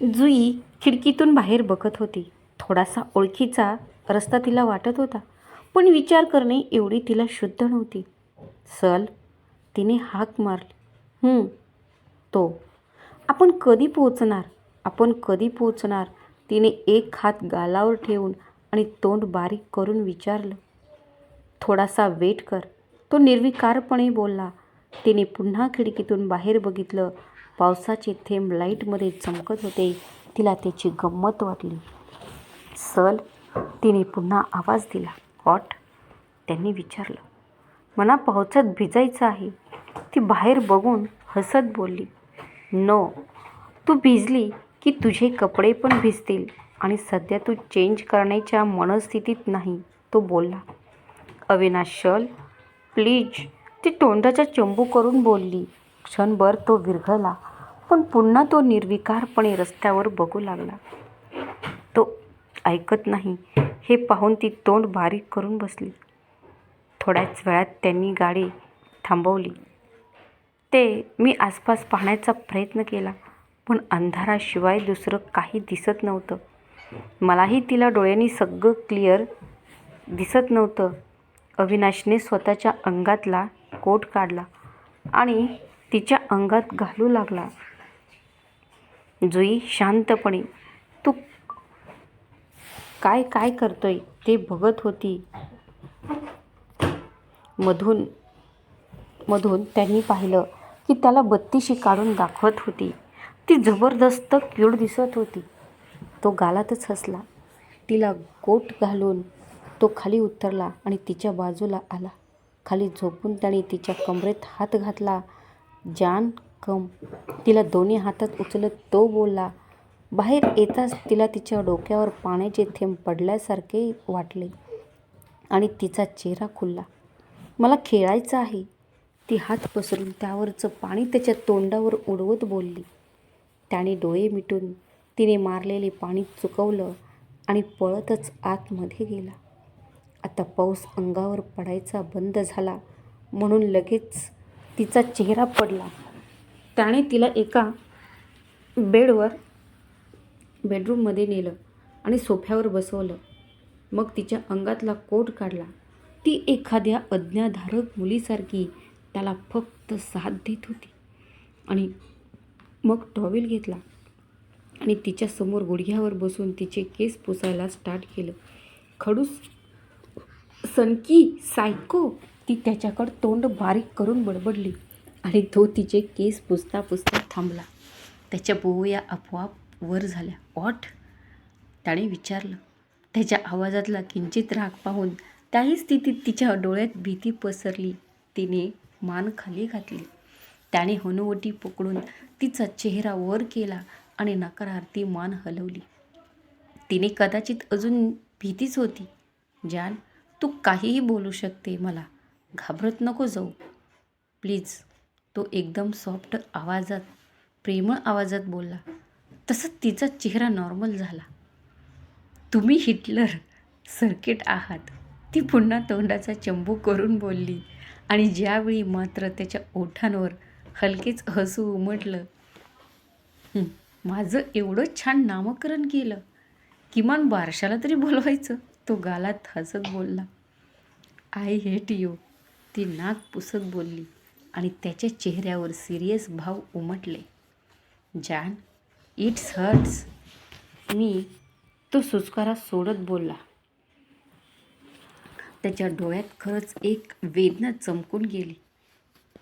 जुई खिडकीतून बाहेर बघत होती. थोडासा ओळखीचा रस्ता तिला वाटत होता पण विचार करणे एवढी तिला शुद्ध नव्हती. सल तिने हाक मारली. तो आपण कधी पोहोचणार? आपण कधी पोहोचणार? तिने एक हात गालावर ठेवून आणि तोंड बारीक करून विचारलं. थोडासा वेट कर. तो निर्विकारपणे बोलला. तिने पुन्हा खिडकीतून बाहेर बघितलं पावसाचे थेंब लाईटमध्ये चमकत होते. तिला त्याची गंमत वाटली. सल तिने पुन्हा आवाज दिला. कॉट त्यांनी विचारलं. मला पावसात भिजायचं आहे. ती बाहेर बघून हसत बोलली. नो तू भिजली की तुझे कपडे पण भिजतील आणि सध्या तू चेंज करण्याच्या मनस्थितीत नाही तो बोलला. अविनाश शल प्लीज ती तोंडाचा चंबू करून बोलली. क्षणभर तो विरघळला. पण पुन्हा तो निर्विकारपणे रस्त्यावर बघू लागला. तो ऐकत नाही. हे पाहून ती तोंड बारीक करून बसली. थोड्याच वेळात त्यांनी गाडी थांबवली. ते मी आसपास पाहण्याचा प्रयत्न केला पण अंधाराशिवाय दुसरं काही दिसत नव्हतं. मलाही तिला डोळ्यांनी सगळं क्लिअर दिसत नव्हतं. अविनाशने स्वतःच्या अंगातला कोट काढला आणि तिच्या अंगात घालू लागला. जुई शांतपणे तू काय काय करतोय? ते बघत होती. मधून मधून त्यांनी पाहिलं की त्याला बत्तीशी काढून दाखवत होती. ती जबरदस्त क्यूट दिसत होती. तो गालातच हसला. तिला गोट घालून तो खाली उतरला आणि तिच्या बाजूला आला. खाली झोपून त्याने तिच्या कमरेत हात घातला. जान कम तिला दोन्ही हातात उचलत तो बोलला बाहेर येताच तिला तिच्या डोक्यावर पाण्याचे थेंब पडल्यासारखे वाटले आणि तिचा चेहरा खुलला. मला खेळायचं आहे. ती हात पसरून त्यावरचं पाणी त्याच्या तोंडावर उडवत बोलली. त्याने डोळे मिटून तिने मारलेले पाणी चुकवलं आणि पळतच आतमध्ये गेला. आता पाऊस अंगावर पडायचा बंद झाला म्हणून लगेच तिचा चेहरा पडला. त्याने तिला एका बेडवर बेडरूममध्ये नेलं आणि सोफ्यावर बसवलं. मग तिच्या अंगातला कोट काढला. ती एखाद्या अज्ञाधारक मुलीसारखी त्याला फक्त साथ देत होती आणि मग टॉवेल घेतला आणि तिच्यासमोर गुडघ्यावर बसून तिचे केस पुसायला स्टार्ट केलं. खडूस सनकी सायको ती त्याच्याकडं तोंड बारीक करून बडबडली. आणि तो तिचे केस पुसता पुसता थांबला. त्याच्या बोया आपोआप वर झाल्या. वॉट? त्याने विचारलं. त्याच्या आवाजातला किंचित राग पाहून त्याही स्थितीत तिच्या डोळ्यात भीती पसरली. तिने मान खाली घातली. त्याने हनुवटी पकडून तिचा चेहरा वर केला आणि नकारार्थी मान हलवली. तिने कदाचित अजून भीतीच होती. जान तू काहीही बोलू शकते मला. घाबरत नको जाऊ. प्लीज तो एकदम सॉफ्ट आवाजात प्रेमळ आवाजात बोलला तसं तिचा चेहरा नॉर्मल झाला. तुम्ही हिटलर सर्किट आहात. ती पुन्हा तोंडाचा चंबू करून बोलली आणि ज्यावेळी मात्र त्याच्या ओठांवर हलकेच हसू उमटलं माझं एवढं छान नामकरण केलं. किमान बारशाला तरी बोलवायचं. तो गालात हसत बोलला आय हेट यू ती नाक पुसत बोलली आणि त्याच्या चेहऱ्यावर सिरियस भाव उमटले. जान इट्स हर्ट्स मी तो सुस्कारा सोडत बोलला. त्याच्या डोळ्यात खरंच एक वेदना चमकून गेली.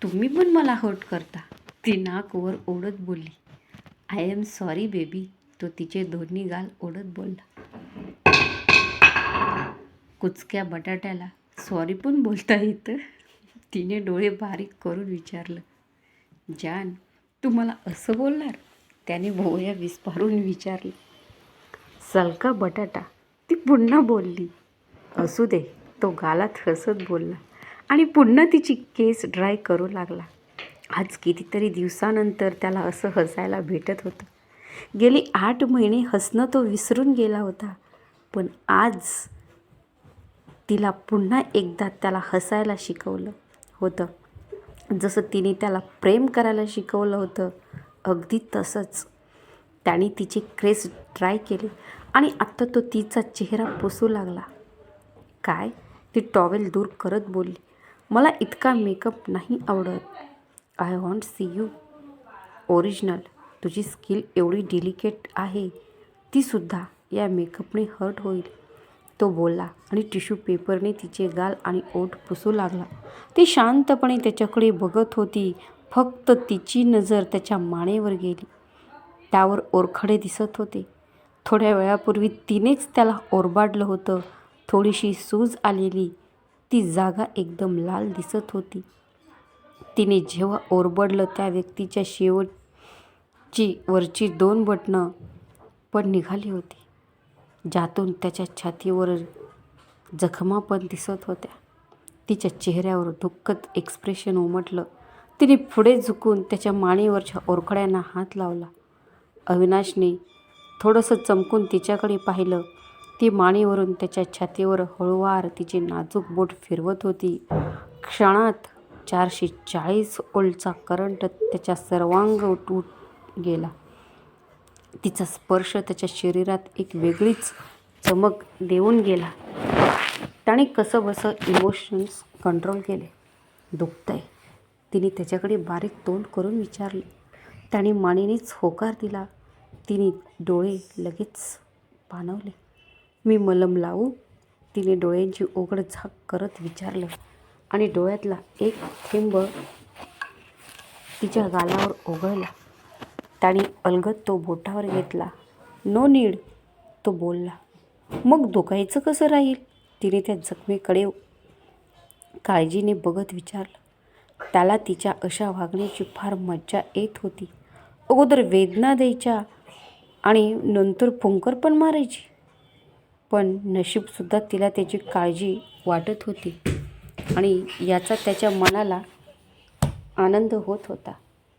तुम्ही पण मला हर्ट करता. ती नाक वर ओढत बोलली. आय एम सॉरी बेबी तो तिचे दोन्ही गाल ओढत बोलला. कुचक्या बटाट्याला सॉरी पण बोलता येतं. तिने डोळे बारीक करून विचारलं जान तू मला असं बोलणार? त्याने भोवया विस्फारून विचारलं सलका बटाटा. ती पुन्हा बोलली असू दे तो गालात हसत बोलला आणि पुन्हा तिची केस ड्राय करू लागला. आज कितीतरी दिवसानंतर त्याला असं हसायला भेटत होतं. गेली आठ महिने हसणं तो विसरून गेला होता पण आज तिला पुन्हा एकदा त्याला हसायला शिकवलं. होतं. जसं तिने त्याला प्रेम करायला शिकवलं होतं अगदी तसंच. त्याने तिची क्रेस ट्राय केली आणि आत्ता तो तिचा चेहरा पुसू लागला. काय? ती टॉवेल दूर करत बोलली मला इतका मेकअप नाही आवडत. I want see you original तुझी स्किल एवढी डिलिकेट आहे. तीसुद्धा या मेकअपने हर्ट होईल. तो बोलला आणि टिश्यू पेपरने तिचे गाल आणि ओठ पुसू लागला. ती शांतपणे त्याच्याकडे बघत होती. फक्त तिची नजर त्याच्या मानेवर गेली. त्यावर ओरखडे दिसत होते. थोड्या वेळापूर्वी तिनेच त्याला ओरबाडलं होतं. थोडीशी सूज आलेली. ती जागा एकदम लाल दिसत होती. तिने जेव्हा ओरबडलं त्या व्यक्तीच्या शेवटची वरची दोन बटणं पण निघाली होती. ज्यातून त्याच्या छातीवर जखमा पण दिसत होत्या. तिच्या चेहऱ्यावर दुःखद एक्सप्रेशन उमटलं. तिने पुढे झुकून त्याच्या मानेवरच्या ओरखड्यांना हात लावला. अविनाशने थोडंसं चमकून तिच्याकडे पाहिलं. ती मानेवरून त्याच्या छातीवर हळूवार तिचे नाजूक बोट फिरवत होती. क्षणात चारशे चाळीस ओल्डचा करंट त्याच्या सर्वांग उठून गेला. तिचा स्पर्श त्याच्या शरीरात एक वेगळीच चमक देऊन गेला. त्याने कसं बसं इमोशन्स कंट्रोल केले. दुखतंय. तिने त्याच्याकडे बारीक तोंड करून विचारले. त्याने मानेनेच होकार दिला. तिने डोळे लगेच पानवले. मी मलम लावू? तिने डोळ्यांची ओघड झाक करत विचारलं. आणि डोळ्यातला एक थेंब तिच्या गालावर ओघळला. त्याने अलगद तो बोटावर घेतला. नो नीड तो बोलला. मग दुखायचं कसं राहील? तिने त्या जखमेकडे काळजीने बघत विचारलं. त्याला तिच्या अशा वागण्याची फार मज्जा येत होती. अगोदर वेदना द्यायच्या आणि नंतर फुंकर पण मारायची. पण नशीबसुद्धा तिला त्याची काळजी वाटत होती आणि याचा त्याच्या मनाला आनंद होत होता.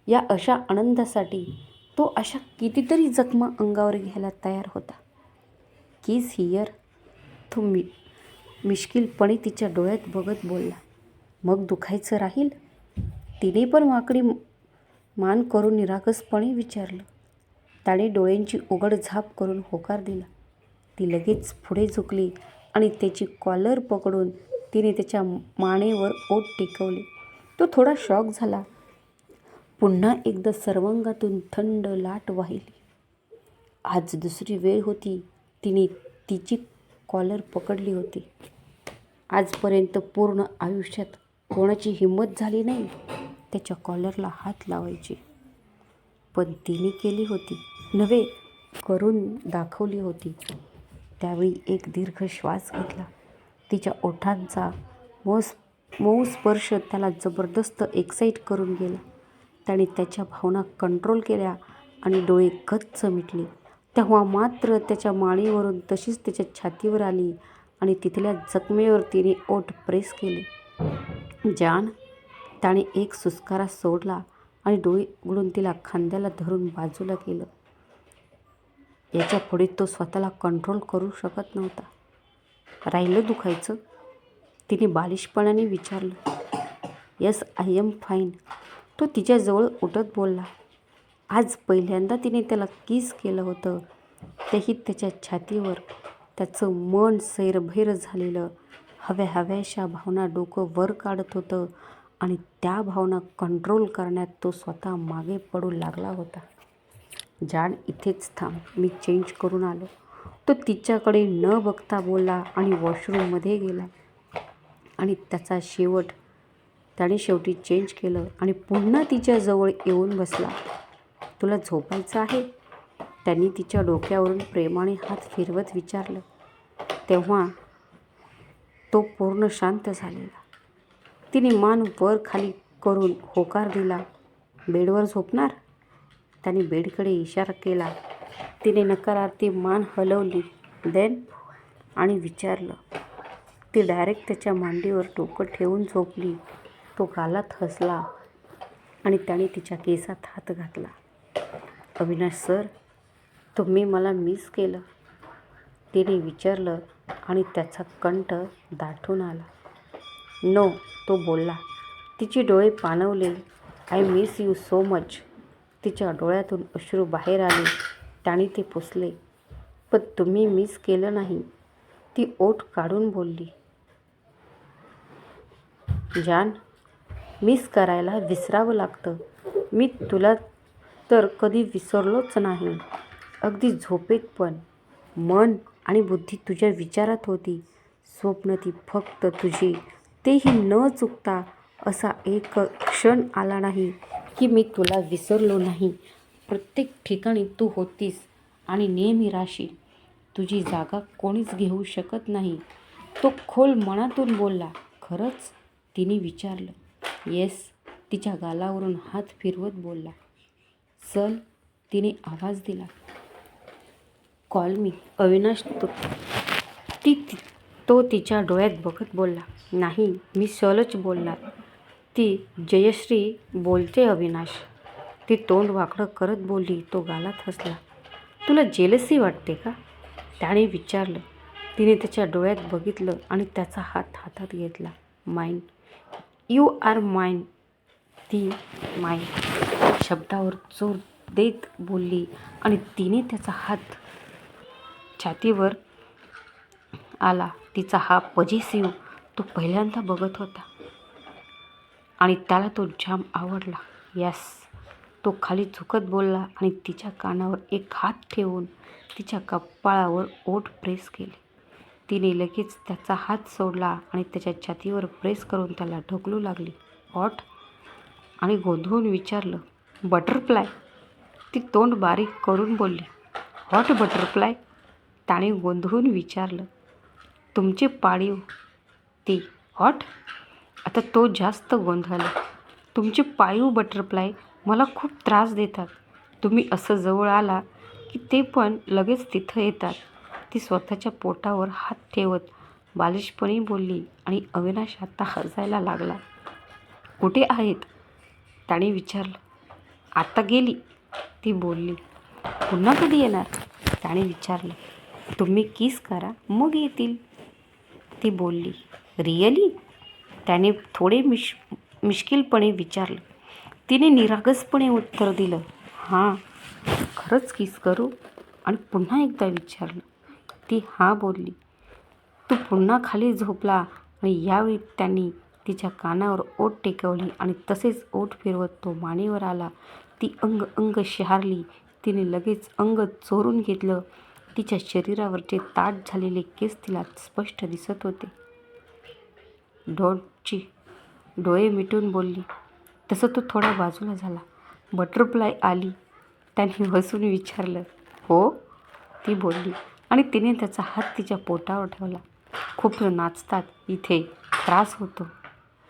या अशा आनंदासाठी तो अशा कितीतरी जखमा अंगावर घ्यायला तयार होता. किस हियर तो मि मिश्किलपणे तिच्या डोळ्यात बघत बोलला. मग दुखायचं राहील? तिने पण वाकडी मान करून निरागसपणे विचारलं. त्याने डोळ्यांची उघड झाप करून होकार दिला. ती लगेच पुढे झुकली आणि त्याची कॉलर पकडून तिने त्याच्या मानेवर ओठ टेकवली. तो थोडा शॉक झाला. पुन्हा एकदा सर्वांगातून थंड लाट वाहिली. आज दुसरी वेळ होती. तिने तिची कॉलर पकडली होती. आजपर्यंत पूर्ण आयुष्यात कोणाची हिंमत झाली नाही त्याच्या कॉलरला हात लावायची. पण तिने केली होती. नव्हे करून दाखवली होती. त्यावेळी एक दीर्घ श्वास घेतला. तिच्या ओठांचा मऊ मऊ स्पर्श त्याला जबरदस्त एक्साईट करून गेला. त्याने त्याच्या भावना कंट्रोल केल्या आणि डोळे गच्च मिटले. तेव्हा मात्र त्याच्या माळीवरून तशीच त्याच्या छातीवर आली आणि तिथल्या जखमेवर तिने ओठ प्रेस केले. जान त्याने एक सुस्कारा सोडला आणि डोळे उघडून तिला खांद्याला धरून बाजूला केलं. याच्यापुढे तो स्वतःला कंट्रोल करू शकत नव्हता. राहिलं दुखायचं. तिने बालिशपणाने विचारलं यस आय एम फाईन तो तिच्याजवळ उठत बोलला. आज पहिल्यांदा तिने त्याला किस केलं होतं तेही त्याच्या छातीवर. त्याचं मन सैरभैर झालेलं. हव्या हव्याशा भावना डोकं वर काढत होतं आणि त्या भावना कंट्रोल करण्यात तो स्वतः मागे पडू लागला होता. जाण इथेच थांब. मी चेंज करून आलो. तो तिच्याकडे न बघता बोलला आणि वॉशरूममध्ये गेला आणि त्याचा शेवट त्याने शेवटी चेंज केलं आणि पुन्हा तिच्याजवळ येऊन बसला. तुला झोपायचं आहे? त्यांनी तिच्या डोक्यावरून प्रेमाने हात फिरवत विचारलं. तेव्हा तो पूर्ण शांत झालेला. तिने मान वर खाली करून होकार दिला. बेडवर झोपणार? त्याने बेडकडे इशारा केला. तिने नकारार्थी मान हलवली देन आणि विचारलं. ती डायरेक्ट त्याच्या मांडीवर टोकं ठेवून झोपली. तो गालात हसला आणि त्याने तिच्या केसात हात घातला. अविनाश सर तुम्ही मला मिस केलं. तिने विचारलं आणि त्याचा कंठ दाटून आला. नो तो बोलला. तिचे डोळे पाणवले I miss you so much तिच्या डोळ्यातून अश्रू बाहेर आले. त्याने ते पुसले. पण तुम्ही मिस केलं नाही. ती ओठ काढून बोलली. जान मिस करायला विसरावं लागतं. मी तुला तर कधी विसरलोच नाही. अगदी झोपेत पण. मन आणि बुद्धी तुझ्या विचारात होती. स्वप्न ती फक्त तुझी. तेही न चुकता असा एक क्षण आला नाही की मी तुला विसरलो नाही. प्रत्येक ठिकाणी तू होतीस आणि नेहमी राशी तुझी जागा कोणीच घेऊ शकत नाही. तो खोल मनातून बोलला खरंच? तिने विचारलं. येस तिच्या गालावरून हात फिरवत बोलला. चल तिने आवाज दिला. कॉल मी अविनाश तो ती तो तिच्या डोळ्यात बघत बोलला. नाही मी सलच बोलणार. ती जयश्री बोलते अविनाश. ती तोंड वाकडं करत बोलली तो गालात हसला. तुला जेलसी वाटते का? त्याने विचारलं. तिने त्याच्या डोळ्यात बघितलं आणि त्याचा हात हातात घेतला. माइंड यू आर माइंड ती माय शब्दावर जोर देत बोलली आणि तिने त्याचा हात छातीवर आला. तिचा हा पजेसिव तो पहिल्यांदा बघत होता. आणि त्याला तो जाम आवडला. यस तो खाली झुकत बोलला आणि तिच्या कानावर एक हात ठेवून तिच्या कपाळावर ओठ प्रेस केले. तिने लगेच त्याचा हात सोडला आणि त्याच्या छातीवर प्रेस करून त्याला ढकलू लागली. ऑट? आणि गोंधळून विचारलं बटरफ्लाय? ती तोंड बारीक करून बोलली हॉट बटरफ्लाय? त्याने गोंधळून विचारलं तुमचे पाळीव ती हॉट? आता तो जास्त गोंधळला तुमचे पाळीव बटरफ्लाय मला खूप त्रास देतात. तुम्ही असं जवळ आला की ते पण लगेच तिथं येतात. ती स्वतःच्या पोटावर हात ठेवत बालिशपणे बोलली आणि अविनाश आता हसायला लागला. कुठे आहेत? त्याने विचारलं. आता गेली ती बोलली. पुन्हा कधी येणार? त्याने विचारलं. तुम्ही किस करा मग येतील ती बोलली. रिअली त्याने थोडे मिश मिश्किलपणे विचारलं. तिने निरागसपणे उत्तर दिलं. हां खरंच किस करू? आणि पुन्हा एकदा विचारलं. ती हा बोलली तू पुन्हा खाली झोपला आणि यावेळी त्यांनी तिच्या कानावर ओठ टेकवली आणि तसेच ओठ फिरवत तो मानेवर आला. ती अंग अंग शहारली. तिने लगेच अंग चोरून घेतलं. तिच्या शरीरावरचे ताट झालेले केस तिला स्पष्ट दिसत होते. डॉटची डोळे मिटून बोलली तसं तो थोडा बाजूला झाला. बटरफ्लाय आली. त्यांनी हसून विचारलं हो? ती बोलली आणि तिने त्याचा हात तिच्या पोटावर ठेवला. खूप नाचतात. इथे त्रास होतो.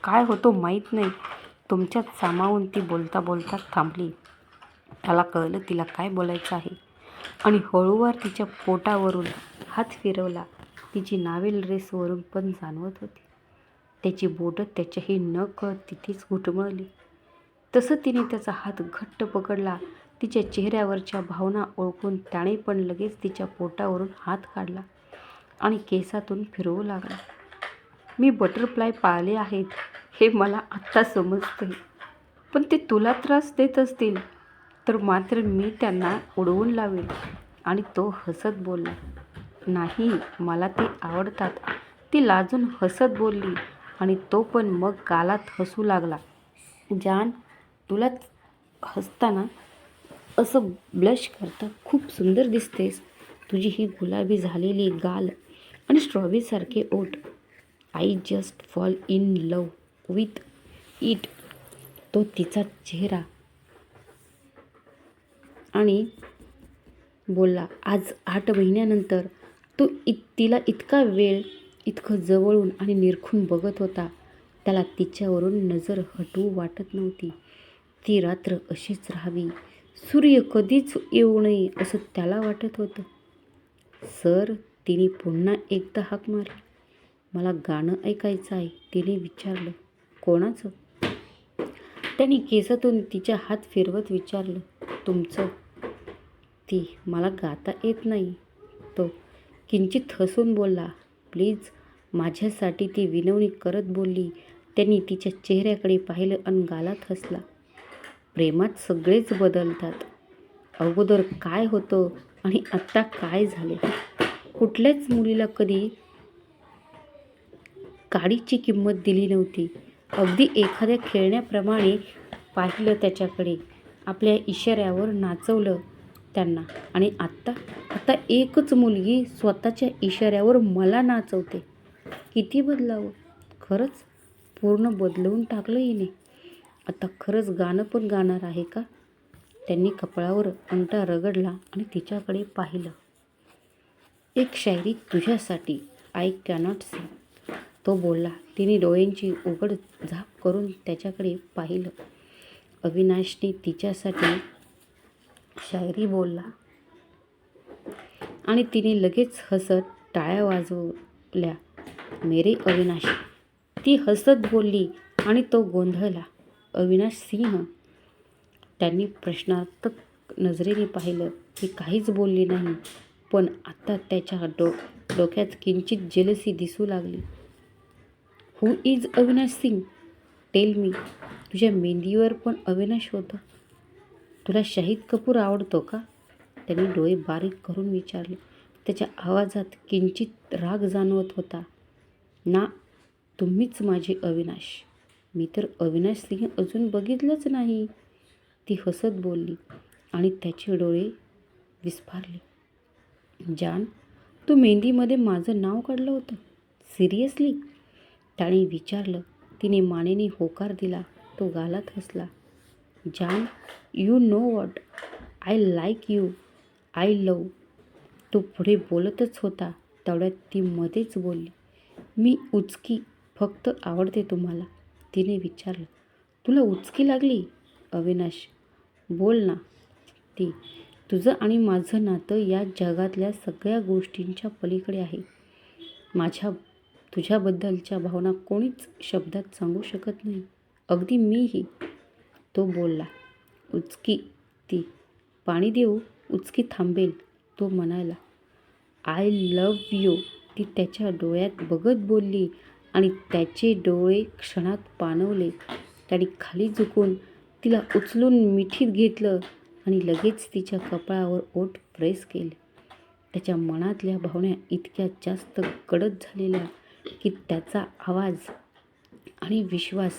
काय होतो माहीत नाही. तुमच्यात सामावून ती बोलता बोलता थांबली. त्याला कळलं तिला काय बोलायचं आहे. आणि हळूवार तिच्या पोटावरून हात फिरवला. तिची नावेल ड्रेसवरून पण जाणवत होती. त्याची बोटं त्याच्याही न कळत तिथेच घुटमळली. तसं तिने त्याचा हात घट्ट पकडला. तिच्या चेहऱ्यावरच्या भावना ओळखून त्याने पण लगेच तिच्या पोटावरून हात काढला आणि केसातून फिरवू लागला. मी बटरफ्लाय पाळले आहेत हे मला आत्ता समजते. पण ते तुला त्रास देत असतील तर मात्र मी त्यांना उडवून लावेल आणि तो हसत बोलला. नाही मला ते आवडतात. ती लाजून हसत बोलली आणि तो पण मग गालात हसू लागला. जान तुला हसताना असं ब्लश करता खूप सुंदर दिसतेस. तुझी ही गुलाबी झालेली गाल आणि स्ट्रॉबेरीसारखे ओट I just fall in love with it तो तिचा चेहरा. आणि बोलला आज आठ महिन्यानंतर तो इत तिला इतका वेळ इतकं जवळून आणि निरखून बघत होता. त्याला तिच्यावरून नजर हटवू वाटत नव्हती. ती रात्र अशीच राहावी. सूर्य कधीच येऊ नये असं त्याला वाटत होतं. सर तिने पुन्हा एकदा हाक मारली. मला गाणं ऐकायचं आहे तिने विचारलं. कोणाचं? त्याने केसातून तिच्या हात फिरवत विचारलं. तुमचं? ती मला गाता येत नाही. तो किंचित हसून बोलला. प्लीज माझ्यासाठी ती विनवणी करत बोलली. त्यांनी तिच्या चेहऱ्याकडे पाहिलं आणि गालात हसला. प्रेमात सगळेच बदलतात. अगोदर काय होतं आणि आत्ता काय झाले कुठल्याच मुलीला कधी काडीची किंमत दिली नव्हती. अगदी एखाद्या खेळण्याप्रमाणे पाहिलं त्याच्याकडे. आपल्या इशाऱ्यावर नाचवलं त्यांना. आणि आत्ता आता एकच मुलगी स्वतःच्या इशाऱ्यावर मला नाचवते. किती बदलावं? खरंच पूर्ण बदलवून टाकलं हिने. आता खरंच गाणं पण गाणार आहे का? त्यांनी कपाळावर अंगठा रगडला आणि तिच्याकडे पाहिलं. एक शायरी तुझ्यासाठी आय कॅनॉट सी तो बोलला तिने डोळ्यांची उघड झाप करून त्याच्याकडे पाहिलं. अविनाशने तिच्यासाठी शायरी बोलला. आणि तिने लगेच हसत टाळ्या वाजवल्या. मेरे अविनाश. ती हसत बोलली आणि तो गोंधळला. अविनाश सिंह त्यांनी प्रश्नार्थक नजरेने पाहिलं ती काहीच बोलली नाही. पण आता त्याच्या डो डोक्यात किंचित जेलसी दिसू लागली. Who is Avinash Singh? Tell me तुझ्या मेंदीवर पण अविनाश होतं. तुला शाहिद कपूर आवडतो का? त्याने डोळे बारीक करून विचारले. त्याच्या आवाजात किंचित राग जाणवत होता. ना तुम्हीच माझे अविनाश. मी तर अविनाश सिंह अजून बघितलंच नाही. ती हसत बोलली आणि त्याचे डोळे विस्फारले. जान तू मेहंदीमध्ये माझं नाव काढलं होतं? सिरियसली? त्याने विचारलं. तिने मानेने होकार दिला. तो गालात हसला. जान you know what. I like you. I love तो पुढे बोलतच होता. तेवढ्यात ती मध्येच बोलली. मी उचकी. फक्त आवडते तुम्हाला. तिने विचारलं तुला उचकी लागली? अविनाश बोल ना. ती तुझं आणि माझं नातं या जगातल्या सगळ्या गोष्टींच्या पलीकडे आहे. माझ्या तुझ्याबद्दलच्या भावना कोणीच शब्दात सांगू शकत नाही. अगदी मीही. तो बोलला उचकी ती पाणी देऊ उचकी थांबेल. तो म्हणाला आय लव्ह यू. ती त्याच्या डोळ्यात बघत बोलली आणि त्याचे डोळे क्षणात पाणवले. त्याने खाली झुकून तिला उचलून मिठीत घेतलं आणि लगेच तिच्या कपाळावर ओठ प्रेस केले. त्याच्या मनातल्या भावण्या इतक्या जास्त गडद झालेल्या की त्याचा आवाज आणि विश्वास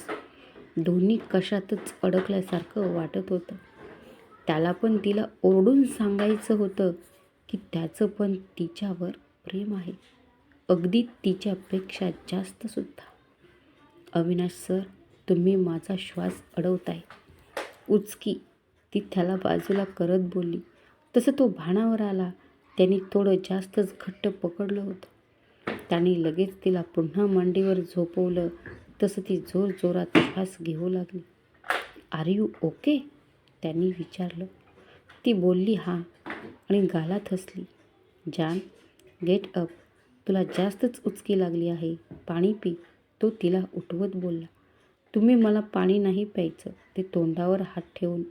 दोन्ही कशातच अडकल्यासारखं वाटत होतं. त्याला पण तिला ओरडून सांगायचं होतं की त्याचं पण तिच्यावर प्रेम आहे. अगदी तिच्या अपेक्षा जास्तसुद्धा अविनाश सर तुम्ही माझा श्वास अडवताय. उचकी ती त्याला बाजूला करत बोलली. तसं तो भाणावर आला. त्याने थोडं जास्तच घट्ट पकडलं होतं. त्याने लगेच तिला पुन्हा मांडीवर झोपवलं. तसं ती जोर जोरात श्वास घेऊ लागली. Are you okay? त्यांनी विचारलं. ती बोलली हां आणि गालात हसली. जान गेट अप. तुला जास्तच उचकी लागली आहे. पाणी पी. तो तिला उठवत बोलला. तुम्ही मला पाणी नाही प्यायचं. ते तोंडावर हात ठेवून.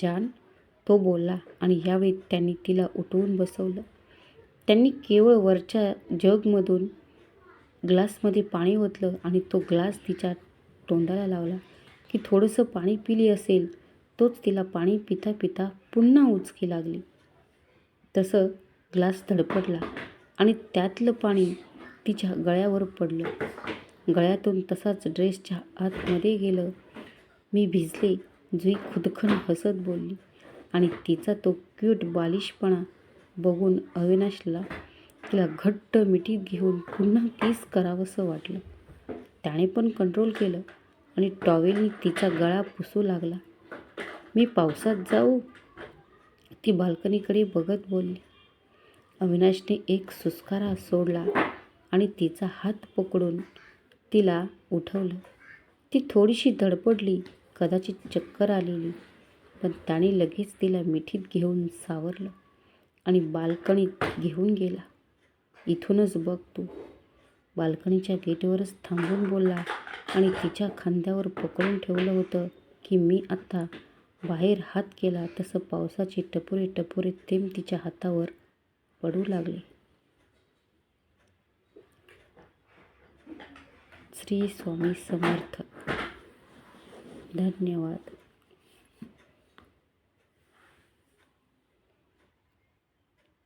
जान तो बोलला आणि यावेळी त्यांनी तिला उठवून बसवलं. त्यांनी केवळ वरच्या जगमधून ग्लासमध्ये पाणी ओतलं आणि तो ग्लास तिच्या तोंडाला लावला की थोडंसं पाणी पिली असेल तोच तिला पाणी पिता पिता पुन्हा उचकी लागली. तसं ग्लास धडपडला. आणि त्यातलं पाणी तिच्या गळ्यावर पडलं. गळ्यातून तसाच ड्रेसच्या आतमध्ये गेलं. मी भिजले जुई खुदखन हसत बोलली आणि तिचा तो क्यूट बालिशपणा बघून अविनाशला तिला घट्ट मिठीत घेऊन पुन्हा किस करावंसं वाटलं. त्याने पण कंट्रोल केलं आणि टॉवेलनी तिचा गळा पुसू लागला. मी पावसात जाऊ ती बाल्कनीकडे बघत बोलली. अविनाशने एक सुस्कारा सोडला आणि तिचा हात पकडून तिला उठवलं. ती थोडीशी धडपडली कदाचित चक्कर आलेली पण त्याने लगेच तिला मिठीत घेऊन सावरलं आणि बाल्कनीत घेऊन गेला. इथूनच बघ तू. बाल्कनीच्या गेटवरच थांबून बोलला आणि तिच्या खांद्यावर पकडून ठेवलं होतं की मी आत्ता बाहेर हात केला तसं पावसाचे टपोरे टपोरे थेंब तिच्या हातावर पडू लागले. श्री स्वामी समर्थ. धन्यवाद.